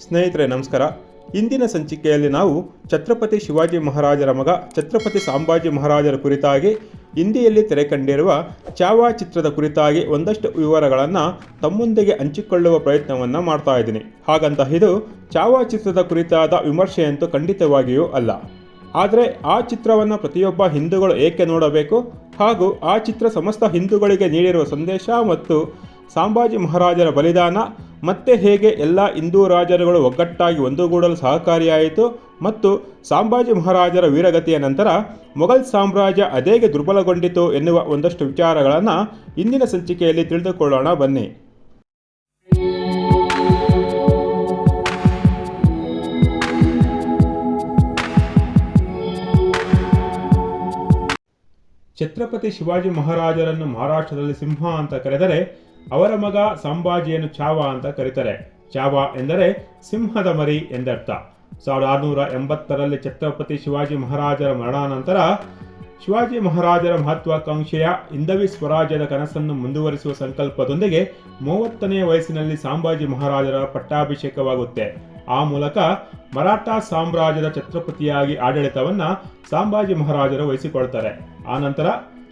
ಸ್ನೇಹಿತರೆ, ನಮಸ್ಕಾರ. ಇಂದಿನ ಸಂಚಿಕೆಯಲ್ಲಿ ನಾವು ಛತ್ರಪತಿ ಶಿವಾಜಿ ಮಹಾರಾಜರ ಮಗ, ಛತ್ರಪತಿ ಸಾಂಬಾಜಿ ಮಹಾರಾಜರ ಕುರಿತಾಗಿ ಹಿಂದಿಯಲ್ಲಿ ತೆರೆ ಕಂಡಿರುವ ಚಾವಾ ಚಿತ್ರದ ಕುರಿತಾಗಿ ಒಂದಷ್ಟು ವಿವರಗಳನ್ನು ತಮ್ಮೊಂದಿಗೆ ಹಂಚಿಕೊಳ್ಳುವ ಪ್ರಯತ್ನವನ್ನು ಮಾಡ್ತಾ ಇದ್ದೀನಿ. ಹಾಗಂತ ಇದು ಚಾವಾ ಚಿತ್ರದ ಕುರಿತಾದ ವಿಮರ್ಶೆಯಂತೂ ಖಂಡಿತವಾಗಿಯೂ ಅಲ್ಲ. ಆದರೆ ಆ ಚಿತ್ರವನ್ನು ಪ್ರತಿಯೊಬ್ಬ ಹಿಂದೂಗಳು ಏಕೆ ನೋಡಬೇಕು? ಹಾಗೂ ಆ ಚಿತ್ರ ಸಮಸ್ತ ಹಿಂದೂಗಳಿಗೆ ನೀಡಿರುವ ಸಂದೇಶ ಮತ್ತು ಸಾಂಬಾಜಿ ಮಹಾರಾಜರ ಬಲಿದಾನ ಮತ್ತೆ ಹೇಗೆ ಎಲ್ಲ ಹಿಂದೂ ರಾಜರುಗಳು ಒಗ್ಗಟ್ಟಾಗಿ ಒಂದುಗೂಡಲು ಸಹಕಾರಿಯಾಯಿತು ಮತ್ತು ಸಾಂಬಾಜಿ ಮಹಾರಾಜರ ವೀರಗತಿಯ ನಂತರ ಮೊಘಲ್ ಸಾಮ್ರಾಜ್ಯ ಅದೇಗೆ ದುರ್ಬಲಗೊಂಡಿತು ಎನ್ನುವ ಒಂದಷ್ಟು ವಿಚಾರಗಳನ್ನು ಇಂದಿನ ಸಂಚಿಕೆಯಲ್ಲಿ ತಿಳಿದುಕೊಳ್ಳೋಣ, ಬನ್ನಿ. ಛತ್ರಪತಿ ಶಿವಾಜಿ ಮಹಾರಾಜರನ್ನು ಮಹಾರಾಷ್ಟ್ರದಲ್ಲಿ ಸಿಂಹ ಅಂತ ಕರೆದರೆ ಅವರ ಮಗ ಸಂಭಾಜಿಯನ್ನು ಚಾವ ಅಂತ ಕರೀತಾರೆ. ಚಾವ ಎಂದರೆ ಸಿಂಹದ ಮರಿ ಎಂದರ್ಥ. ಸಾವಿರದ ಆರುನೂರ ಎಂಬತ್ತರಲ್ಲಿ ಛತ್ರಪತಿ ಶಿವಾಜಿ ಮಹಾರಾಜರ ಮರಣಾನಂತರ ಶಿವಾಜಿ ಮಹಾರಾಜರ ಮಹತ್ವಾಕಾಂಕ್ಷೆಯ ಇಂದವಿ ಸ್ವರಾಜ್ಯದ ಕನಸನ್ನು ಮುಂದುವರಿಸುವ ಸಂಕಲ್ಪದೊಂದಿಗೆ ಮೂವತ್ತನೆಯ ವಯಸ್ಸಿನಲ್ಲಿ ಸಂಭಾಜಿ ಮಹಾರಾಜರ ಪಟ್ಟಾಭಿಷೇಕವಾಗುತ್ತೆ. ಆ ಮೂಲಕ ಮರಾಠ ಸಾಮ್ರಾಜ್ಯದ ಛತ್ರಪತಿಯಾಗಿ ಆಡಳಿತವನ್ನ ಸಂಭಾಜಿ ಮಹಾರಾಜರು ವಹಿಸಿಕೊಳ್ತಾರೆ. ಆನಂತರ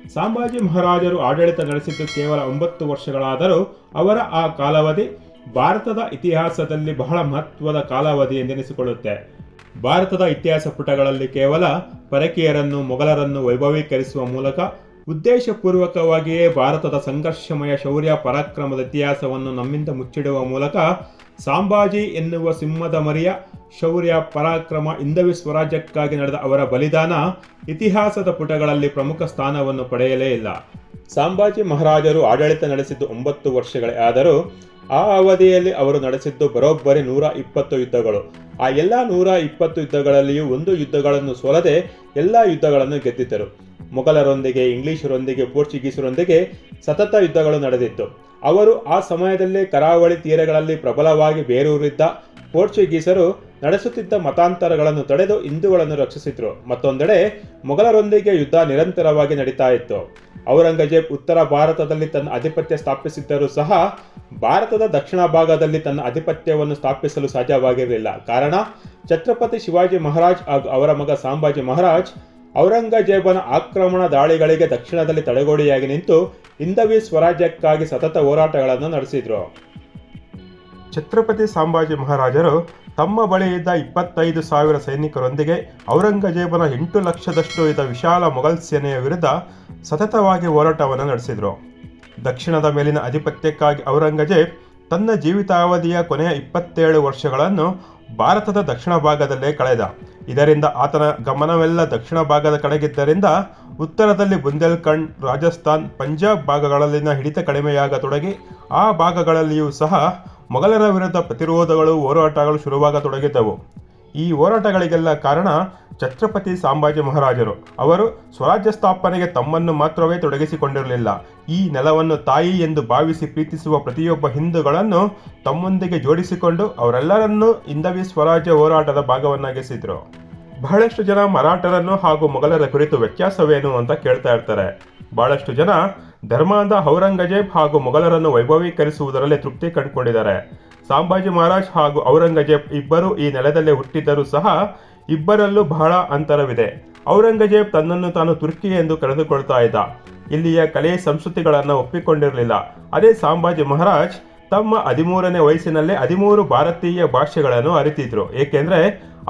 ಸಂಭಾಜಿ ಮಹಾರಾಜರು ಆಡಳಿತ ನಡೆಸಿದ್ದು ಕೇವಲ ಒಂಬತ್ತು ವರ್ಷಗಳಾದರೂ ಅವರ ಆ ಕಾಲಾವಧಿ ಭಾರತದ ಇತಿಹಾಸದಲ್ಲಿ ಬಹಳ ಮಹತ್ವದ ಕಾಲಾವಧಿ ಎಂದೆನಿಸಿಕೊಳ್ಳುತ್ತೆ. ಭಾರತದ ಇತಿಹಾಸ ಪುಟಗಳಲ್ಲಿ ಕೇವಲ ಪರಕೀಯರನ್ನು, ಮೊಘಲರನ್ನು ವೈಭವೀಕರಿಸುವ ಮೂಲಕ ಉದ್ದೇಶಪೂರ್ವಕವಾಗಿಯೇ ಭಾರತದ ಸಂಘರ್ಷಮಯ ಶೌರ್ಯ ಪರಾಕ್ರಮದ ಇತಿಹಾಸವನ್ನು ನಮ್ಮಿಂದ ಮುಚ್ಚಿಡುವ ಮೂಲಕ ಸಂಭಾಜಿ ಎನ್ನುವ ಸಿಂಹದ ಮರಿಯ ಶೌರ್ಯ, ಪರಾಕ್ರಮ ಇಂದವಿ ಸ್ವರಾಜ್ಯಕ್ಕಾಗಿ ನಡೆದ ಅವರ ಬಲಿದಾನ ಇತಿಹಾಸದ ಪುಟಗಳಲ್ಲಿ ಪ್ರಮುಖ ಸ್ಥಾನವನ್ನು ಪಡೆಯಲೇ ಇಲ್ಲ. ಸಾಂಬಾಜಿ ಮಹಾರಾಜರು ಆಡಳಿತ ನಡೆಸಿದ್ದು ಒಂಬತ್ತು ವರ್ಷಗಳೇ ಆದರೂ ಆ ಅವಧಿಯಲ್ಲಿ ಅವರು ನಡೆಸಿದ್ದು ಬರೋಬ್ಬರಿ ನೂರ ಇಪ್ಪತ್ತು ಯುದ್ಧಗಳು. ಆ ಎಲ್ಲ ನೂರ ಇಪ್ಪತ್ತು ಯುದ್ಧಗಳಲ್ಲಿಯೂ ಒಂದು ಯುದ್ಧಗಳನ್ನು ಸೋಲದೆ ಎಲ್ಲ ಯುದ್ಧಗಳನ್ನು ಗೆದ್ದಿದ್ದರು. ಮೊಘಲರೊಂದಿಗೆ, ಇಂಗ್ಲಿಷರೊಂದಿಗೆ, ಪೋರ್ಚುಗೀಸರೊಂದಿಗೆ ಸತತ ಯುದ್ಧಗಳು ನಡೆದಿತ್ತು. ಅವರು ಆ ಸಮಯದಲ್ಲಿ ಕರಾವಳಿ ತೀರಗಳಲ್ಲಿ ಪ್ರಬಲವಾಗಿ ಬೇರೂರಿದ್ದ ಪೋರ್ಚುಗೀಸರು ನಡೆಸುತ್ತಿದ್ದ ಮತಾಂತರಗಳನ್ನು ತಡೆದು ಹಿಂದೂಗಳನ್ನು ರಕ್ಷಿಸಿದ್ರು. ಮತ್ತೊಂದೆಡೆ ಮೊಘಲರೊಂದಿಗೆ ಯುದ್ಧ ನಿರಂತರವಾಗಿ ನಡೀತಾ ಇತ್ತು. ಔರಂಗಜೇಬ್ ಉತ್ತರ ಭಾರತದಲ್ಲಿ ತನ್ನ ಆಧಿಪತ್ಯ ಸ್ಥಾಪಿಸಿದ್ದರೂ ಸಹ ಭಾರತದ ದಕ್ಷಿಣ ಭಾಗದಲ್ಲಿ ತನ್ನ ಆಧಿಪತ್ಯವನ್ನು ಸ್ಥಾಪಿಸಲು ಸಾಧ್ಯವಾಗಿರಲಿಲ್ಲ. ಕಾರಣ, ಛತ್ರಪತಿ ಶಿವಾಜಿ ಮಹಾರಾಜ್ ಹಾಗೂ ಅವರ ಮಗ ಸಾಂಬಾಜಿ ಮಹಾರಾಜ್ ಔರಂಗಜೇಬನ ಆಕ್ರಮಣ ದಾಳಿಗಳಿಗೆ ದಕ್ಷಿಣದಲ್ಲಿ ತಡೆಗೋಡೆಯಾಗಿ ನಿಂತು ಹಿಂದವಿ ಸ್ವರಾಜ್ಯಕ್ಕಾಗಿ ಸತತ ಹೋರಾಟಗಳನ್ನು ನಡೆಸಿದ್ರು. ಛತ್ರಪತಿ ಸಂಭಾಜಿ ಮಹಾರಾಜರು ತಮ್ಮ ಬಳಿ ಇದ್ದ ಇಪ್ಪತ್ತೈದು ಸಾವಿರ ಸೈನಿಕರೊಂದಿಗೆ ಔರಂಗಜೇಬನ ಎಂಟು ಲಕ್ಷದಷ್ಟು ಇದ್ದ ವಿಶಾಲ ಮೊಘಲ್ ಸೇನೆಯ ವಿರುದ್ಧ ಸತತವಾಗಿ ಹೋರಾಟವನ್ನು ನಡೆಸಿದರು. ದಕ್ಷಿಣದ ಮೇಲಿನ ಆಧಿಪತ್ಯಕ್ಕಾಗಿ ಔರಂಗಜೇಬ್ ತನ್ನ ಜೀವಿತಾವಧಿಯ ಕೊನೆಯ ಇಪ್ಪತ್ತೇಳು ವರ್ಷಗಳನ್ನು ಭಾರತದ ದಕ್ಷಿಣ ಭಾಗದಲ್ಲೇ ಕಳೆದ. ಇದರಿಂದ ಆತನ ಗಮನವೆಲ್ಲ ದಕ್ಷಿಣ ಭಾಗದ ಕಡೆಗಿದ್ದರಿಂದ ಉತ್ತರದಲ್ಲಿ ಬುಂದೇಲ್ಖಂಡ್, ರಾಜಸ್ಥಾನ್, ಪಂಜಾಬ್ ಭಾಗಗಳಲ್ಲಿನ ಹಿಡಿತ ಕಡಿಮೆಯಾಗತೊಡಗಿ, ಆ ಭಾಗಗಳಲ್ಲಿಯೂ ಸಹ ಮೊಘಲರ ವಿರುದ್ಧ ಪ್ರತಿರೋಧಗಳು, ಹೋರಾಟಗಳು ಶುರುವಾಗತೊಡಗಿದ್ದವು. ಈ ಹೋರಾಟಗಳಿಗೆಲ್ಲ ಕಾರಣ ಛತ್ರಪತಿ ಸಾಂಭಾಜಿ ಮಹಾರಾಜರು. ಅವರು ಸ್ವರಾಜ್ಯ ಸ್ಥಾಪನೆಗೆ ತಮ್ಮನ್ನು ಮಾತ್ರವೇ ತೊಡಗಿಸಿಕೊಂಡಿರಲಿಲ್ಲ. ಈ ನೆಲವನ್ನು ತಾಯಿ ಎಂದು ಭಾವಿಸಿ ಪ್ರೀತಿಸುವ ಪ್ರತಿಯೊಬ್ಬ ಹಿಂದೂಗಳನ್ನು ತಮ್ಮೊಂದಿಗೆ ಜೋಡಿಸಿಕೊಂಡು ಅವರೆಲ್ಲರನ್ನೂ ಹಿಂದವಿ ಸ್ವರಾಜ್ಯ ಹೋರಾಟದ ಭಾಗವನ್ನಾಗಿಸಿದರು. ಬಹಳಷ್ಟು ಜನ ಮರಾಠರನ್ನು ಹಾಗೂ ಮೊಘಲರ ಕುರಿತು ವ್ಯತ್ಯಾಸವೇನು ಅಂತ ಕೇಳ್ತಾ ಇರ್ತಾರೆ. ಬಹಳಷ್ಟು ಜನ ಧರ್ಮದ ಔರಂಗಜೇಬ್ ಹಾಗೂ ಮೊಘಲರನ್ನು ವೈಭವೀಕರಿಸುವುದರಲ್ಲಿ ತೃಪ್ತಿ ಕಂಡುಕೊಂಡಿದ್ದಾರೆ. ಸಂಭಾಜಿ ಮಹಾರಾಜ್ ಹಾಗೂ ಔರಂಗಜೇಬ್ ಇಬ್ಬರು ಈ ನೆಲದಲ್ಲೇ ಹುಟ್ಟಿದ್ದರೂ ಸಹ ಇಬ್ಬರಲ್ಲೂ ಬಹಳ ಅಂತರವಿದೆ. ಔರಂಗಜೇಬ್ ತನ್ನನ್ನು ತಾನು ತುರ್ಕಿ ಎಂದು ಕರೆದುಕೊಳ್ತಾ ಇದ್ದ. ಇಲ್ಲಿಯ ಕಲೆ ಸಂಸ್ಕೃತಿಗಳನ್ನು ಒಪ್ಪಿಕೊಂಡಿರಲಿಲ್ಲ. ಅದೇ ಸಾಂಬಾಜಿ ಮಹಾರಾಜ್ ತಮ್ಮ ಹದಿಮೂರನೇ ವಯಸ್ಸಿನಲ್ಲೇ ಹದಿಮೂರು ಭಾರತೀಯ ಭಾಷೆಗಳನ್ನು ಅರಿತಿದ್ರು. ಏಕೆಂದರೆ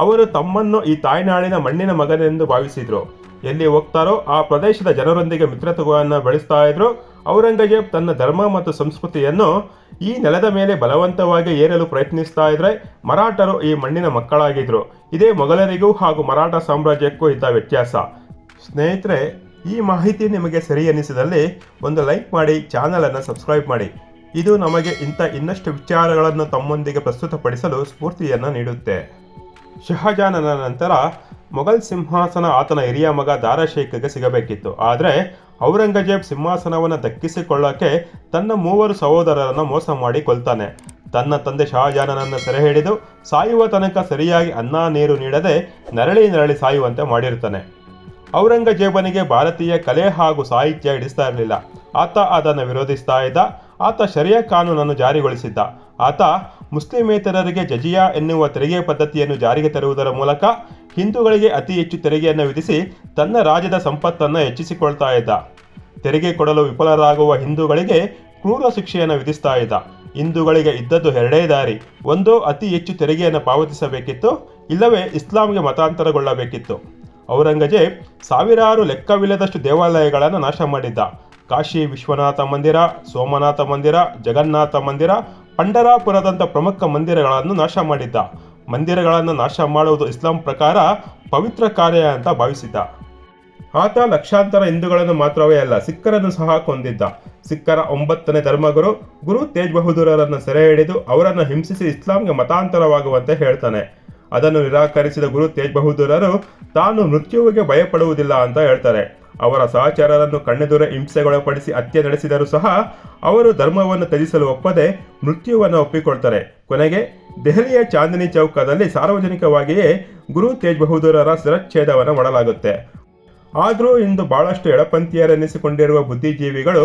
ಅವರು ತಮ್ಮನ್ನು ಈ ತಾಯ್ನಾಡಿನ ಮಣ್ಣಿನ ಮಗನೆಂದು ಭಾವಿಸಿದ್ರು. ಎಲ್ಲಿ ಹೋಗ್ತಾರೋ ಆ ಪ್ರದೇಶದ ಜನರೊಂದಿಗೆ ಮಿತ್ರತ್ವವನ್ನು ಬೆಳೆಸ್ತಾ ಇದ್ರು. ಔರಂಗಜೇಬ್ ತನ್ನ ಧರ್ಮ ಮತ್ತು ಸಂಸ್ಕೃತಿಯನ್ನು ಈ ನೆಲದ ಮೇಲೆ ಬಲವಂತವಾಗಿ ಏರಲು ಪ್ರಯತ್ನಿಸ್ತಾ ಇದ್ರೆ ಮರಾಠರು ಈ ಮಣ್ಣಿನ ಮಕ್ಕಳಾಗಿದ್ರು. ಇದೇ ಮೊಘಲರಿಗೂ ಹಾಗೂ ಮರಾಠ ಸಾಮ್ರಾಜ್ಯಕ್ಕೂ ಇದ್ದ ವ್ಯತ್ಯಾಸ. ಸ್ನೇಹಿತರೆ, ಈ ಮಾಹಿತಿ ನಿಮಗೆ ಸರಿ ಅನಿಸಿದಲ್ಲಿ ಒಂದು ಲೈಕ್ ಮಾಡಿ, ಚಾನಲನ್ನು ಸಬ್ಸ್ಕ್ರೈಬ್ ಮಾಡಿ. ಇದು ನಮಗೆ ಇಂಥ ಇನ್ನಷ್ಟು ವಿಚಾರಗಳನ್ನು ತಮ್ಮೊಂದಿಗೆ ಪ್ರಸ್ತುತಪಡಿಸಲು ಸ್ಫೂರ್ತಿಯನ್ನು ನೀಡುತ್ತೆ. ಶಹಜಾನನ ನಂತರ ಮೊಘಲ್ ಸಿಂಹಾಸನ ಆತನ ಹಿರಿಯ ಮಗ ದಾರಾಶೇಖ್ಗೆ ಸಿಗಬೇಕಿತ್ತು. ಆದರೆ ಔರಂಗಜೇಬ್ ಸಿಂಹಾಸನವನ್ನು ದಕ್ಕಿಸಿಕೊಳ್ಳಕ್ಕೆ ತನ್ನ ಮೂವರು ಸಹೋದರರನ್ನು ಮೋಸ ಮಾಡಿ ಕೊಲ್ತಾನೆ. ತನ್ನ ತಂದೆ ಶಹಜಾನನನ್ನು ಸೆರೆ ಹಿಡಿದು ಸಾಯುವ ತನಕ ಸರಿಯಾಗಿ ಅನ್ನ ನೀರು ನೀಡದೆ ನರಳಿ ನರಳಿ ಸಾಯುವಂತೆ ಮಾಡಿರ್ತಾನೆ. ಔರಂಗಜೇಬನಿಗೆ ಭಾರತೀಯ ಕಲೆ ಹಾಗೂ ಸಾಹಿತ್ಯ ಹಿಡಿಸ್ತಾ ಇರಲಿಲ್ಲ. ಆತ ಅದನ್ನು ವಿರೋಧಿಸ್ತಾ ಇದ್ದ. ಆತ ಶರಿಯ ಕಾನೂನನ್ನು ಜಾರಿಗೊಳಿಸಿದ್ದ. ಆತ ಮುಸ್ಲಿಮೇತರರಿಗೆ ಜಜಿಯಾ ಎನ್ನುವ ತೆರಿಗೆ ಪದ್ಧತಿಯನ್ನು ಜಾರಿಗೆ ತರುವುದರ ಮೂಲಕ ಹಿಂದೂಗಳಿಗೆ ಅತಿ ಹೆಚ್ಚು ತೆರಿಗೆಯನ್ನು ವಿಧಿಸಿ ತನ್ನ ರಾಜ್ಯದ ಸಂಪತ್ತನ್ನು ಹೆಚ್ಚಿಸಿಕೊಳ್ತಾ ಇದ್ದ. ತೆರಿಗೆ ಕೊಡಲು ವಿಫಲರಾಗುವ ಹಿಂದೂಗಳಿಗೆ ಕ್ರೂರ ಶಿಕ್ಷೆಯನ್ನು ವಿಧಿಸ್ತಾ ಇದ್ದ. ಹಿಂದೂಗಳಿಗೆ ಇದ್ದದ್ದು ಎರಡೇ ದಾರಿ. ಒಂದು, ಅತಿ ಹೆಚ್ಚು ತೆರಿಗೆಯನ್ನು ಪಾವತಿಸಬೇಕಿತ್ತು. ಇಲ್ಲವೇ, ಇಸ್ಲಾಂಗೆ ಮತಾಂತರಗೊಳ್ಳಬೇಕಿತ್ತು. ಔರಂಗಜೇಬ್ ಸಾವಿರಾರು ಲೆಕ್ಕವಿಲ್ಲದಷ್ಟು ದೇವಾಲಯಗಳನ್ನು ನಾಶ ಮಾಡಿದ್ದ. ಕಾಶಿ ವಿಶ್ವನಾಥ ಮಂದಿರ, ಸೋಮನಾಥ ಮಂದಿರ, ಜಗನ್ನಾಥ ಮಂದಿರ ಪಂಡರಾಪುರದಂಥ ಪ್ರಮುಖ ಮಂದಿರಗಳನ್ನು ನಾಶ ಮಾಡಿದ್ದ. ಮಂದಿರಗಳನ್ನು ನಾಶ ಮಾಡುವುದು ಇಸ್ಲಾಂ ಪ್ರಕಾರ ಪವಿತ್ರ ಕಾರ್ಯ ಅಂತ ಭಾವಿಸಿದ್ದ. ಆತ ಲಕ್ಷಾಂತರ ಹಿಂದೂಗಳನ್ನು ಮಾತ್ರವೇ ಅಲ್ಲ, ಸಿಖ್ಖರನ್ನು ಸಹ ಕೊಂದಿದ್ದ. ಸಿಖ್ಖರ ಒಂಬತ್ತನೇ ಧರ್ಮಗುರು ಗುರು ತೇಜ್ ಬಹದ್ದೂರರನ್ನು ಸೆರೆ ಹಿಡಿದು ಅವರನ್ನು ಹಿಂಸಿಸಿ ಇಸ್ಲಾಂಗೆ ಮತಾಂತರವಾಗುವಂತೆ ಹೇಳ್ತಾನೆ. ಅದನ್ನು ನಿರಾಕರಿಸಿದ ಗುರು ತೇಜ್ ಬಹದ್ದೂರರು ತಾನು ಮೃತ್ಯುವಿಗೆ ಭಯಪಡುವುದಿಲ್ಲ ಅಂತ ಹೇಳ್ತಾರೆ. ಅವರ ಸಹಚರರನ್ನು ಕಣ್ಣೆದುರ ಹಿಂಸೆಗೊಳಪಡಿಸಿ ಹತ್ಯೆ ನಡೆಸಿದರೂ ಸಹ ಅವರು ಧರ್ಮವನ್ನು ತ್ಯಜಿಸಲು ಒಪ್ಪದೆ ಮೃತ್ಯುವನ್ನು ಒಪ್ಪಿಕೊಳ್ತಾರೆ. ಕೊನೆಗೆ, ದೆಹಲಿಯ ಚಾಂದಿನಿ ಚೌಕದಲ್ಲಿ ಸಾರ್ವಜನಿಕವಾಗಿಯೇ ಗುರು ತೇಜ್ ಬಹದ್ದೂರರ ಶಿರಚ್ಛೇದವನ್ನು ಮಾಡಲಾಗುತ್ತೆ. ಆದರೂ ಇಂದು ಬಹಳಷ್ಟು ಎಡಪಂಥೀಯರೆನಿಸಿಕೊಂಡಿರುವ ಬುದ್ಧಿಜೀವಿಗಳು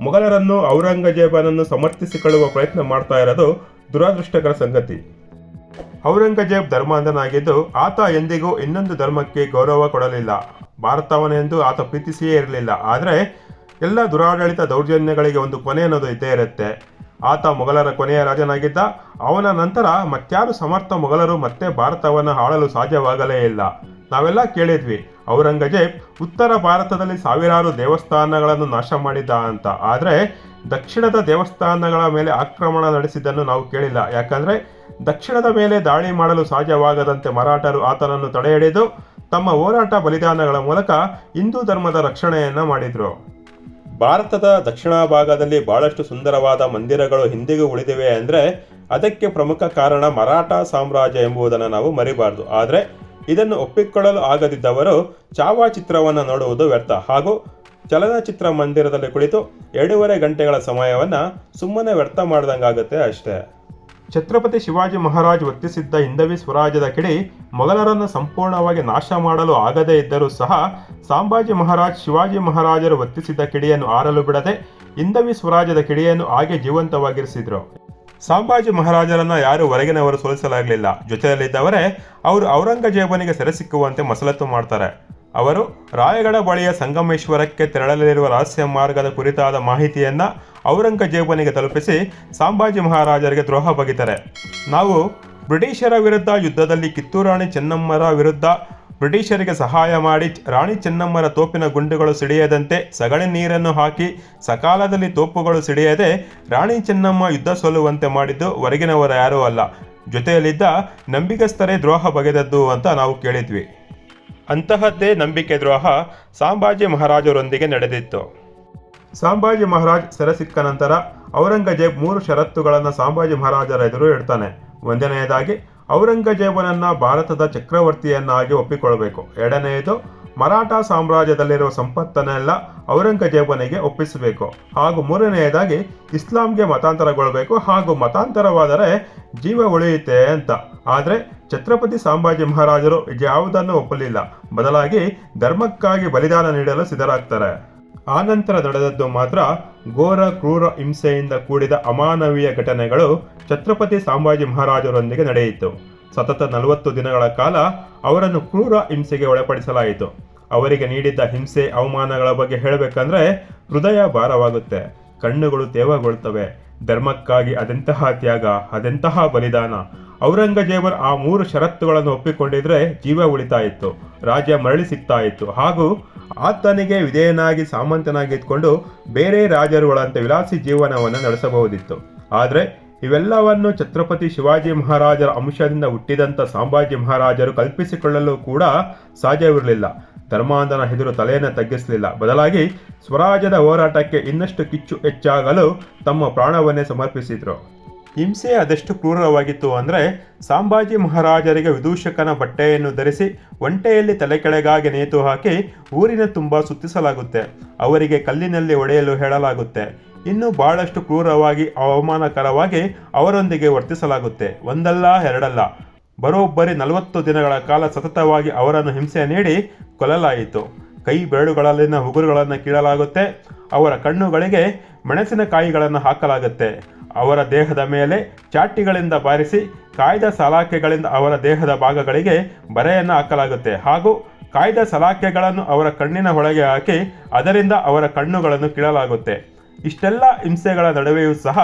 ಮೊಘಲರನ್ನು ಔರಂಗಜೇಬನನ್ನು ಸಮರ್ಥಿಸಿಕೊಳ್ಳುವ ಪ್ರಯತ್ನ ಮಾಡ್ತಾ ಇರೋದು ದುರಾದೃಷ್ಟಕರ ಸಂಗತಿ. ಔರಂಗಜೇಬ್ ಧರ್ಮಾಂಧನಾಗಿದ್ದು, ಆತ ಎಂದಿಗೂ ಇನ್ನೊಂದು ಧರ್ಮಕ್ಕೆ ಗೌರವ ಕೊಡಲಿಲ್ಲ. ಭಾರತವನೆಂದು ಆತ ಪ್ರೀತಿಸಿಯೇ ಇರಲಿಲ್ಲ. ಆದರೆ ಎಲ್ಲ ದುರಾಡಳಿತ ದೌರ್ಜನ್ಯಗಳಿಗೆ ಒಂದು ಕೊನೆ ಅನ್ನೋದು ಇದ್ದೇ ಇರುತ್ತೆ. ಆತ ಮೊಘಲರ ಕೊನೆಯ ರಾಜನಾಗಿದ್ದ. ಅವನ ನಂತರ ಮತ್ಯಾರು ಸಮರ್ಥ ಮೊಘಲರು ಮತ್ತೆ ಭಾರತವನ್ನು ಆಳಲು ಸಾಧ್ಯವಾಗಲೇ ಇಲ್ಲ. ನಾವೆಲ್ಲ ಕೇಳಿದ್ವಿ, ಔರಂಗಜೇಬ್ ಉತ್ತರ ಭಾರತದಲ್ಲಿ ಸಾವಿರಾರು ದೇವಸ್ಥಾನಗಳನ್ನು ನಾಶ ಮಾಡಿದ್ದ ಅಂತ. ಆದರೆ ದಕ್ಷಿಣದ ದೇವಸ್ಥಾನಗಳ ಮೇಲೆ ಆಕ್ರಮಣ ನಡೆಸಿದ್ದನ್ನು ನಾವು ಕೇಳಿಲ್ಲ. ಯಾಕಂದ್ರೆ ದಕ್ಷಿಣದ ಮೇಲೆ ದಾಳಿ ಮಾಡಲು ಸಾಧ್ಯವಾಗದಂತೆ ಮರಾಠರು ಆತನನ್ನು ತಡೆಹಿಡಿದು ತಮ್ಮ ಹೋರಾಟ ಬಲಿದಾನಗಳ ಮೂಲಕ ಹಿಂದೂ ಧರ್ಮದ ರಕ್ಷಣೆಯನ್ನು ಮಾಡಿದರು. ಭಾರತದ ದಕ್ಷಿಣ ಭಾಗದಲ್ಲಿ ಬಹಳಷ್ಟು ಸುಂದರವಾದ ಮಂದಿರಗಳು ಹಿಂದಿಗೂ ಉಳಿದಿವೆ ಅಂದರೆ ಅದಕ್ಕೆ ಪ್ರಮುಖ ಕಾರಣ ಮರಾಠ ಸಾಮ್ರಾಜ್ಯ ಎಂಬುದನ್ನು ನಾವು ಮರಿಬಾರದು. ಆದರೆ ಇದನ್ನು ಒಪ್ಪಿಕೊಳ್ಳಲು ಆಗದಿದ್ದವರು ಚಾವಾ ಚಿತ್ರವನ್ನು ನೋಡುವುದು ವ್ಯರ್ಥ. ಹಾಗೂ ಚಲನಚಿತ್ರ ಮಂದಿರದಲ್ಲಿ ಕುಳಿತು ಎರಡೂವರೆ ಗಂಟೆಗಳ ಸಮಯವನ್ನು ಸುಮ್ಮನೆ ವ್ಯರ್ಥ ಮಾಡ್ದಂಗಾಗುತ್ತೆ ಅಷ್ಟೇ. ಛತ್ರಪತಿ ಶಿವಾಜಿ ಮಹಾರಾಜ್ ವರ್ತಿಸಿದ್ದ ಹಿಂದವಿ ಸ್ವರಾಜ್ಯದ ಕಿಡಿ ಮೊಘಲರನ್ನು ಸಂಪೂರ್ಣವಾಗಿ ನಾಶ ಮಾಡಲು ಆಗದೇ ಇದ್ದರೂ ಸಹ ಸಾಂಬಾಜಿ ಮಹಾರಾಜ್ ಶಿವಾಜಿ ಮಹಾರಾಜರು ವರ್ತಿಸಿದ್ದ ಕಿಡಿಯನ್ನು ಆರಲು ಬಿಡದೆ ಹಿಂದವಿ ಸ್ವರಾಜ್ಯದ ಕಿಡಿಯನ್ನು ಹಾಗೆ ಜೀವಂತವಾಗಿರಿಸಿದ್ರು. ಸಾಂಬಾಜಿ ಮಹಾರಾಜರನ್ನ ಯಾರು ಹೊರಗಿನವರು ಸೋಲಿಸಲಾಗಲಿಲ್ಲ. ಜೊತೆಯಲ್ಲಿದ್ದವರೇ, ಅವರು ಔರಂಗಜೇಬನಿಗೆ ಸೆರೆ ಸಿಕ್ಕುವಂತೆ ಮಸಲತ್ತು ಮಾಡ್ತಾರೆ. ಅವರು ರಾಯಗಢ ಬಳಿಯ ಸಂಗಮೇಶ್ವರಕ್ಕೆ ತೆರಳಲಿರುವ ರಹಸ್ಯ ಮಾರ್ಗದ ಕುರಿತಾದ ಮಾಹಿತಿಯನ್ನು ಔರಂಗಜೇಬನಿಗೆ ತಲುಪಿಸಿ ಸಾಂಬಾಜಿ ಮಹಾರಾಜರಿಗೆ ದ್ರೋಹ ಬಗೆತಾರೆ. ನಾವು ಬ್ರಿಟಿಷರ ವಿರುದ್ಧ ಯುದ್ಧದಲ್ಲಿ ಕಿತ್ತೂರಾಣಿ ಚೆನ್ನಮ್ಮರ ವಿರುದ್ಧ ಬ್ರಿಟಿಷರಿಗೆ ಸಹಾಯ ಮಾಡಿ ರಾಣಿ ಚೆನ್ನಮ್ಮರ ತೋಪಿನ ಗುಂಡುಗಳು ಸಿಡಿಯದಂತೆ ಸಗಣಿ ನೀರನ್ನು ಹಾಕಿ ಸಕಾಲದಲ್ಲಿ ತೋಪುಗಳು ಸಿಡಿಯದೆ ರಾಣಿ ಚೆನ್ನಮ್ಮ ಯುದ್ಧ ಸೋಲುವಂತೆ ಮಾಡಿದ್ದು ಹೊರಗಿನವರ ಯಾರೂ ಅಲ್ಲ. ಜೊತೆಯಲ್ಲಿದ್ದ ನಂಬಿಕಸ್ಥರೇ ದ್ರೋಹ ಬಗೆದದ್ದು ಅಂತ ನಾವು ಕೇಳಿದ್ವಿ. ಅಂತಹದ್ದೇ ನಂಬಿಕೆ ದ್ರೋಹ ಸಾಂಬಾಜಿ ಮಹಾರಾಜರೊಂದಿಗೆ ನಡೆದಿತ್ತು. ಸಾಂಬಾಜಿ ಮಹಾರಾಜ್ ಸೆರೆ ಸಿಕ್ಕ ನಂತರ ಔರಂಗಜೇಬ್ ಮೂರು ಷರತ್ತುಗಳನ್ನು ಸಾಂಬಾಜಿ ಮಹಾರಾಜರ ಎದುರು ಇಡ್ತಾನೆ. ಒಂದನೆಯದಾಗಿ ಔರಂಗಜೇಬನನ್ನ ಭಾರತದ ಚಕ್ರವರ್ತಿಯನ್ನಾಗಿ ಒಪ್ಪಿಕೊಳ್ಳಬೇಕು ಎರಡನೆಯದು ಮರಾಠ ಸಾಮ್ರಾಜ್ಯದಲ್ಲಿರುವ ಸಂಪತ್ತನ್ನೆಲ್ಲ ಔರಂಗಜೇಬನಿಗೆ ಒಪ್ಪಿಸಬೇಕು ಹಾಗೂ ಮೂರನೆಯದಾಗಿ ಇಸ್ಲಾಂಗೆ ಮತಾಂತರಗೊಳ್ಳಬೇಕು ಹಾಗೂ ಮತಾಂತರವಾದರೆ ಜೀವ ಉಳಿಯುತ್ತೆ ಅಂತ. ಆದರೆ ಛತ್ರಪತಿ ಸಾಂಬಾಜಿ ಮಹಾರಾಜರು ಯಾವುದನ್ನು ಒಪ್ಪಲಿಲ್ಲ. ಬದಲಾಗಿ ಧರ್ಮಕ್ಕಾಗಿ ಬಲಿದಾನ ನೀಡಲು ಸಿದ್ಧರಾಗ್ತಾರೆ. ಆನಂತರ ನಡೆದದ್ದು ಮಾತ್ರ ಘೋರ, ಕ್ರೂರ ಹಿಂಸೆಯಿಂದ ಕೂಡಿದ ಅಮಾನವೀಯ ಘಟನೆಗಳು ಛತ್ರಪತಿ ಸಾಂಬಾಜಿ ಮಹಾರಾಜರೊಂದಿಗೆ ನಡೆಯಿತು. ಸತತ ನಲವತ್ತು ದಿನಗಳ ಕಾಲ ಅವರನ್ನು ಕ್ರೂರ ಹಿಂಸೆಗೆ ಒಳಪಡಿಸಲಾಯಿತು. ಅವರಿಗೆ ನೀಡಿದ್ದ ಹಿಂಸೆ, ಅವಮಾನಗಳ ಬಗ್ಗೆ ಹೇಳಬೇಕಂದ್ರೆ ಹೃದಯ ಭಾರವಾಗುತ್ತೆ. ಕಣ್ಣುಗಳು ತೇವಗೊಳ್ತವೆ. ಧರ್ಮಕ್ಕಾಗಿ ಅದೆಂತಹ ತ್ಯಾಗ, ಅದೆಂತಹ ಬಲಿದಾನ? ಔರಂಗಜೇಬನ್ ಆ ಮೂರು ಷರತ್ತುಗಳನ್ನು ಒಪ್ಪಿಕೊಂಡಿದ್ರೆ ಜೀವ ಉಳಿತಾ ಇತ್ತು. ರಾಜ್ಯ ಮರಳಿ ಸಿಗ್ತಾ ಇತ್ತು. ಹಾಗೂ ಆತನಿಗೆ ವಿಧೇಯನಾಗಿ ಸಾಮಂತನಾಗಿ ಇದ್ಕೊಂಡು ಬೇರೆ ರಾಜರುಗಳಂತೆ ವಿಲಾಸಿ ಜೀವನವನ್ನು ನಡೆಸಬಹುದಿತ್ತು. ಆದರೆ ಇವೆಲ್ಲವನ್ನು ಛತ್ರಪತಿ ಶಿವಾಜಿ ಮಹಾರಾಜರ ಅಂಶದಿಂದ ಹುಟ್ಟಿದಂಥ ಸಾಂಬಾಜಿ ಮಹಾರಾಜರು ಕಲ್ಪಿಸಿಕೊಳ್ಳಲು ಕೂಡ ಸಾಧ್ಯವಿರಲಿಲ್ಲ. ಧರ್ಮಾಂಧನ ಹೆದರು ತಲೆಯನ್ನು ತಗ್ಗಿಸಲಿಲ್ಲ. ಬದಲಾಗಿ ಸ್ವರಾಜ್ಯದ ಹೋರಾಟಕ್ಕೆ ಇನ್ನಷ್ಟು ಕಿಚ್ಚು ಹೆಚ್ಚಾಗಲು ತಮ್ಮ ಪ್ರಾಣವನ್ನೇ ಸಮರ್ಪಿಸಿದರು. ಹಿಂಸೆ ಅದೆಷ್ಟು ಕ್ರೂರವಾಗಿತ್ತು ಅಂದರೆ ಸಾಂಬಾಜಿ ಮಹಾರಾಜರಿಗೆ ವಿದೂಷಕನ ಬಟ್ಟೆಯನ್ನು ಧರಿಸಿ ಒಂಟೆಯಲ್ಲಿ ತಲೆ ಕೆಳಗಾಗಿ ನೇತು ಹಾಕಿ ಊರಿನ ತುಂಬ ಸುತ್ತಿಸಲಾಗುತ್ತೆ. ಅವರಿಗೆ ಕಲ್ಲಿನಲ್ಲಿ ಒಡೆಯಲು ಹೇಳಲಾಗುತ್ತೆ. ಇನ್ನೂ ಬಹಳಷ್ಟು ಕ್ರೂರವಾಗಿ ಅವಮಾನಕರವಾಗಿ ಅವರೊಂದಿಗೆ ವರ್ತಿಸಲಾಗುತ್ತೆ. ಒಂದಲ್ಲ, ಎರಡಲ್ಲ. ಬರೋಬ್ಬರಿ ನಲವತ್ತು ದಿನಗಳ ಕಾಲ ಸತತವಾಗಿ ಅವರನ್ನು ಹಿಂಸೆ ನೀಡಿ ಕೊಲ್ಲಲಾಯಿತು. ಕೈ ಬೆರಳುಗಳಲ್ಲಿನ ಉಗುರುಗಳನ್ನು ಕೀಳಲಾಗುತ್ತೆ. ಅವರ ಕಣ್ಣುಗಳಿಗೆ ಮೆಣಸಿನಕಾಯಿಗಳನ್ನು ಹಾಕಲಾಗುತ್ತೆ. ಅವರ ದೇಹದ ಮೇಲೆ ಚಾಟಿಗಳಿಂದ ಬಾರಿಸಿ ಕಾಯ್ದ ಸಲಾಕೆಗಳಿಂದ ಅವರ ದೇಹದ ಭಾಗಗಳಿಗೆ ಬರೆಯನ್ನು ಹಾಕಲಾಗುತ್ತೆ. ಹಾಗೂ ಕಾಯ್ದ ಸಲಾಕೆಗಳನ್ನು ಅವರ ಕಣ್ಣಿನ ಒಳಗೆ ಹಾಕಿ ಅದರಿಂದ ಅವರ ಕಣ್ಣುಗಳನ್ನು ಕೀಳಲಾಗುತ್ತೆ. ಇಷ್ಟೆಲ್ಲ ಹಿಂಸೆಗಳ ನಡುವೆಯೂ ಸಹ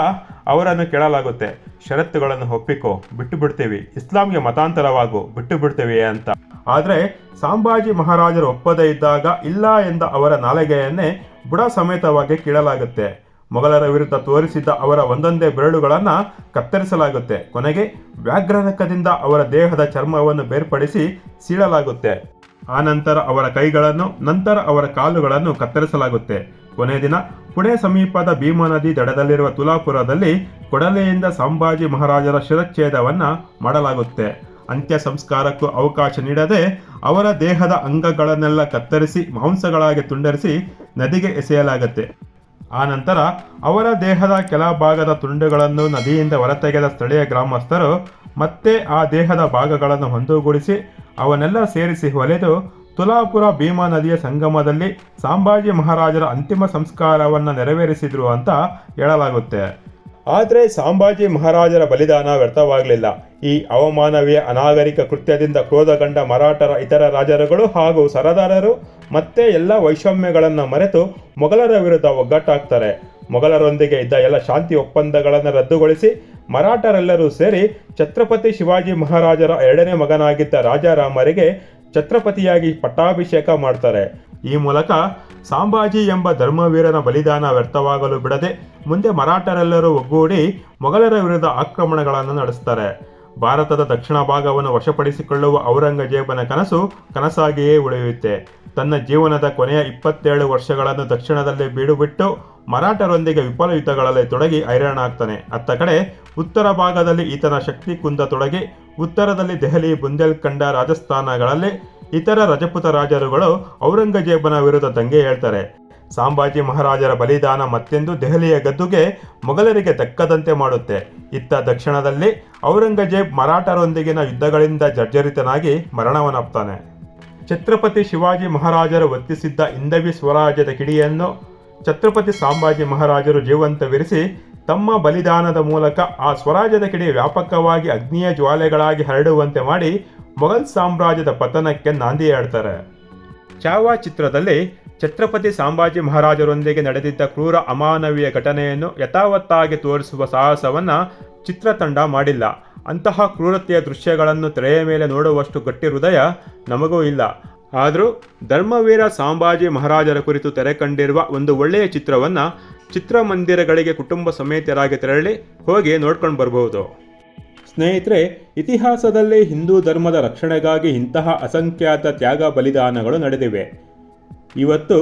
ಅವರನ್ನು ಕೇಳಲಾಗುತ್ತೆ. ಷರತ್ತುಗಳನ್ನು ಒಪ್ಪಿಕೋ ಬಿಟ್ಟು ಬಿಡ್ತೀವಿ ಇಸ್ಲಾಂಗೆ ಮತಾಂತರವಾಗು ಬಿಟ್ಟು ಬಿಡ್ತೀವಿ ಅಂತ. ಆದರೆ ಸಾಂಬಾಜಿ ಮಹಾರಾಜರು ಒಪ್ಪದೇ ಇದ್ದಾಗ ಇಲ್ಲ ಎಂದ ಅವರ ನಾಲಿಗೆಯನ್ನೇ ಬುಡ ಸಮೇತವಾಗಿ ಕೀಳಲಾಗುತ್ತೆ. ಮೊಘಲರ ವಿರುದ್ಧ ತೋರಿಸಿದ್ದ ಅವರ ಒಂದೊಂದೇ ಬೆರಳುಗಳನ್ನು ಕತ್ತರಿಸಲಾಗುತ್ತೆ. ಕೊನೆಗೆ ವ್ಯಾಘ್ರನಕದಿಂದ ಅವರ ದೇಹದ ಚರ್ಮವನ್ನು ಬೇರ್ಪಡಿಸಿ ಸೀಳಲಾಗುತ್ತೆ. ಆನಂತರ ಅವರ ಕೈಗಳನ್ನು, ನಂತರ ಅವರ ಕಾಲುಗಳನ್ನು ಕತ್ತರಿಸಲಾಗುತ್ತೆ. ಕೊನೆ ದಿನ ಪುಣೆ ಸಮೀಪದ ಭೀಮಾ ನದಿ ದಡದಲ್ಲಿರುವ ತುಲಾಪುರದಲ್ಲಿ ಕೊಡಲೆಯಿಂದ ಸಂಭಾಜಿ ಮಹಾರಾಜರ ಶಿರಚ್ಛೇದವನ್ನ ಮಾಡಲಾಗುತ್ತೆ. ಅಂತ್ಯ ಸಂಸ್ಕಾರಕ್ಕೂ ಅವಕಾಶ ನೀಡದೆ ಅವರ ದೇಹದ ಅಂಗಗಳನ್ನೆಲ್ಲ ಕತ್ತರಿಸಿ ಮಾಂಸಗಳಾಗಿ ತುಂಡರಿಸಿ ನದಿಗೆ ಎಸೆಯಲಾಗುತ್ತೆ. ಆ ನಂತರ ಅವರ ದೇಹದ ಕೆಲ ಭಾಗದ ತುಂಡುಗಳನ್ನು ನದಿಯಿಂದ ಹೊರತೆಗೆದ ಸ್ಥಳೀಯ ಗ್ರಾಮಸ್ಥರು ಮತ್ತೆ ಆ ದೇಹದ ಭಾಗಗಳನ್ನು ಹೊಂದುಗೂಡಿಸಿ ಅವನ್ನೆಲ್ಲ ಸೇರಿಸಿ ಹೊಲೆದು ತುಲಾಪುರ ಭೀಮಾ ನದಿಯ ಸಂಗಮದಲ್ಲಿ ಸಾಂಬಾಜಿ ಮಹಾರಾಜರ ಅಂತಿಮ ಸಂಸ್ಕಾರವನ್ನು ನೆರವೇರಿಸಿದ್ರು ಅಂತ ಹೇಳಲಾಗುತ್ತೆ. ಆದರೆ ಸಾಂಬಾಜಿ ಮಹಾರಾಜರ ಬಲಿದಾನ ವ್ಯರ್ಥವಾಗಲಿಲ್ಲ. ಈ ಅವಮಾನವೀಯ ಅನಾಗರಿಕ ಕೃತ್ಯದಿಂದ ಕ್ರೋಧಗೊಂಡ ಮರಾಠರ ಇತರ ರಾಜರುಗಳು ಹಾಗೂ ಸರದಾರರು ಮತ್ತೆ ಎಲ್ಲ ವೈಷಮ್ಯಗಳನ್ನು ಮರೆತು ಮೊಘಲರ ವಿರುದ್ಧ ಒಗ್ಗಟ್ಟಾಗ್ತಾರೆ. ಮೊಘಲರೊಂದಿಗೆ ಇದ್ದ ಎಲ್ಲ ಶಾಂತಿ ಒಪ್ಪಂದಗಳನ್ನು ರದ್ದುಗೊಳಿಸಿ ಮರಾಠರೆಲ್ಲರೂ ಸೇರಿ ಛತ್ರಪತಿ ಶಿವಾಜಿ ಮಹಾರಾಜರ ಎರಡನೇ ಮಗನಾಗಿದ್ದ ರಾಜಾರಾಮರಿಗೆ ಛತ್ರಪತಿಯಾಗಿ ಪಟ್ಟಾಭಿಷೇಕ ಮಾಡ್ತಾರೆ. ಈ ಮೂಲಕ ಸಾಂಬಾಜಿ ಎಂಬ ಧರ್ಮವೀರನ ಬಲಿದಾನ ವ್ಯರ್ಥವಾಗಲು ಬಿಡದೆ ಮುಂದೆ ಮರಾಠರೆಲ್ಲರೂ ಒಗ್ಗೂಡಿ ಮೊಘಲರ ವಿರುದ್ಧ ಆಕ್ರಮಣಗಳನ್ನು ನಡೆಸ್ತಾರೆ. ಭಾರತದ ದಕ್ಷಿಣ ಭಾಗವನ್ನು ವಶಪಡಿಸಿಕೊಳ್ಳುವ ಔರಂಗಜೇಬನ ಕನಸು ಕನಸಾಗಿಯೇ ಉಳಿಯುತ್ತೆ. ತನ್ನ ಜೀವನದ ಕೊನೆಯ ಇಪ್ಪತ್ತೇಳು ವರ್ಷಗಳನ್ನು ದಕ್ಷಿಣದಲ್ಲಿ ಬೀಡುಬಿಟ್ಟು ಮರಾಠರೊಂದಿಗೆ ವಿಫಲ ಯುದ್ಧಗಳಲ್ಲಿ ತೊಡಗಿ ಹೈರಾಣಾಗ್ತಾನೆ. ಅತ್ತ ಕಡೆ ಉತ್ತರ ಭಾಗದಲ್ಲಿ ಈತನ ಶಕ್ತಿ ಕುಂದ ತೊಡಗಿ ಉತ್ತರದಲ್ಲಿ ದೆಹಲಿ, ಬುಂದೇಲ್ಖಂಡ, ರಾಜಸ್ಥಾನಗಳಲ್ಲಿ ಇತರ ರಜಪುತ ರಾಜರುಗಳು ಔರಂಗಜೇಬನ ವಿರುದ್ಧ ದಂಗೆ ಹೇಳ್ತಾರೆ. ಸಾಂಬಾಜಿ ಮಹಾರಾಜರ ಬಲಿದಾನ ಮತ್ತೆಂದು ದೆಹಲಿಯ ಗದ್ದುಗೆ ಮೊಘಲರಿಗೆ ದಕ್ಕದಂತೆ ಮಾಡುತ್ತೆ. ಇತ್ತ ದಕ್ಷಿಣದಲ್ಲಿ ಔರಂಗಜೇಬ್ ಮರಾಠರೊಂದಿಗಿನ ಯುದ್ಧಗಳಿಂದ ಜರ್ಜರಿತನಾಗಿ ಮರಣವನ್ನಪ್ತಾನೆ. ಛತ್ರಪತಿ ಶಿವಾಜಿ ಮಹಾರಾಜರು ಒತ್ತಿಸಿದ್ದ ಇಂದವಿ ಸ್ವರಾಜ್ಯದ ಕಿಡಿಯನ್ನು ಛತ್ರಪತಿ ಸಾಂಬಾಜಿ ಮಹಾರಾಜರು ಜೀವಂತವಿರಿಸಿ ತಮ್ಮ ಬಲಿದಾನದ ಮೂಲಕ ಆ ಸ್ವರಾಜ್ಯದ ಕಡೆ ವ್ಯಾಪಕವಾಗಿ ಅಗ್ನಿಯ ಜ್ವಾಲೆಗಳಾಗಿ ಹರಡುವಂತೆ ಮಾಡಿ ಮೊಘಲ್ ಸಾಮ್ರಾಜ್ಯದ ಪತನಕ್ಕೆ ನಾಂದಿ ಹೇಳ್ತಾರೆ ಚಾವಾ ಚಿತ್ರದಲ್ಲಿ ಛತ್ರಪತಿ ಸಾಂಬಾಜಿ ಮಹಾರಾಜರೊಂದಿಗೆ ನಡೆದಿದ್ದ ಕ್ರೂರ ಅಮಾನವೀಯ ಘಟನೆಯನ್ನು ಯಥಾವತ್ತಾಗಿ ತೋರಿಸುವ ಸಾಹಸವನ್ನು ಚಿತ್ರತಂಡ ಮಾಡಿಲ್ಲ. ಅಂತಹ ಕ್ರೂರತೆಯ ದೃಶ್ಯಗಳನ್ನು ತೆರೆಯ ಮೇಲೆ ನೋಡುವಷ್ಟು ಗಟ್ಟಿ ಹೃದಯ ನಮಗೂ ಇಲ್ಲ. ಆದರೂ ಧರ್ಮವೀರ ಸಾಂಬಾಜಿ ಮಹಾರಾಜರ ಕುರಿತು ತೆರೆ ಕಂಡಿರುವ ಒಂದು ಒಳ್ಳೆಯ ಚಿತ್ರವನ್ನು ಚಿತ್ರಮಂದಿರಗಳಿಗೆ ಕುಟುಂಬ ಸಮೇತರಾಗಿ ತೆರಳಿ ಹೋಗಿ ನೋಡ್ಕೊಂಡು ಬರಬಹುದು ಸ್ನೇಹಿತರೆ, ಇತಿಹಾಸದಲ್ಲಿ ಹಿಂದೂ ಧರ್ಮದ ರಕ್ಷಣೆಗಾಗಿ ಇಂತಹ ಅಸಂಖ್ಯಾತ ತ್ಯಾಗ ಬಲಿದಾನಗಳು ನಡೆದಿವೆ. ಇವತ್ತು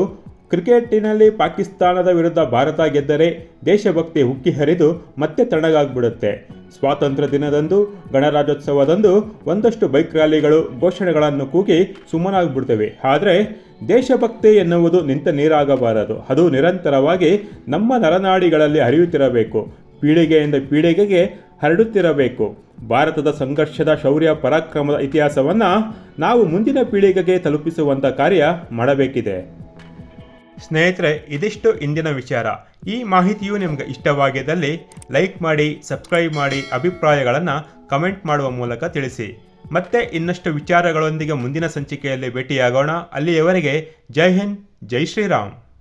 ಕ್ರಿಕೆಟಿನಲ್ಲಿ ಪಾಕಿಸ್ತಾನದ ವಿರುದ್ಧ ಭಾರತ ಗೆದ್ದರೆ ದೇಶಭಕ್ತಿ ಉಕ್ಕಿ ಹರಿದು ಮತ್ತೆ ತಣ್ಣಗಾಗ್ಬಿಡುತ್ತೆ. ಸ್ವಾತಂತ್ರ್ಯ ದಿನದಂದು, ಗಣರಾಜ್ಯೋತ್ಸವದಂದು ಒಂದಷ್ಟು ಬೈಕ್ ರ್ಯಾಲಿಗಳು, ಘೋಷಣೆಗಳನ್ನು ಕೂಗಿ ಸುಮ್ಮನಾಗ್ಬಿಡ್ತವೆ. ಆದರೆ ದೇಶಭಕ್ತಿ ಎನ್ನುವುದು ನಿಂತ ನೀರಾಗಬಾರದು. ಅದು ನಿರಂತರವಾಗಿ ನಮ್ಮ ನರನಾಡಿಗಳಲ್ಲಿ ಹರಿಯುತ್ತಿರಬೇಕು. ಪೀಳಿಗೆಯಿಂದ ಪೀಳಿಗೆಗೆ ಹರಡುತ್ತಿರಬೇಕು. ಭಾರತದ ಸಂಘರ್ಷದ ಶೌರ್ಯ ಪರಾಕ್ರಮದ ಇತಿಹಾಸವನ್ನು ನಾವು ಮುಂದಿನ ಪೀಳಿಗೆಗೆ ತಲುಪಿಸುವಂಥ ಕಾರ್ಯ ಮಾಡಬೇಕಿದೆ. ಸ್ನೇಹಿತರೆ, ಇದಿಷ್ಟು ಇಂದಿನ ವಿಚಾರ. ಈ ಮಾಹಿತಿಯು ನಿಮಗೆ ಇಷ್ಟವಾಗಿದ್ದಲ್ಲಿ ಲೈಕ್ ಮಾಡಿ, ಸಬ್ಸ್ಕ್ರೈಬ್ ಮಾಡಿ, ಅಭಿಪ್ರಾಯಗಳನ್ನು ಕಮೆಂಟ್ ಮಾಡುವ ಮೂಲಕ ತಿಳಿಸಿ. ಮತ್ತೆ ಇನ್ನಷ್ಟು ವಿಚಾರಗಳೊಂದಿಗೆ ಮುಂದಿನ ಸಂಚಿಕೆಯಲ್ಲಿ ಭೇಟಿಯಾಗೋಣ. ಅಲ್ಲಿಯವರೆಗೆ ಜೈ ಹಿಂದ್, ಜೈ ಶ್ರೀರಾಮ್.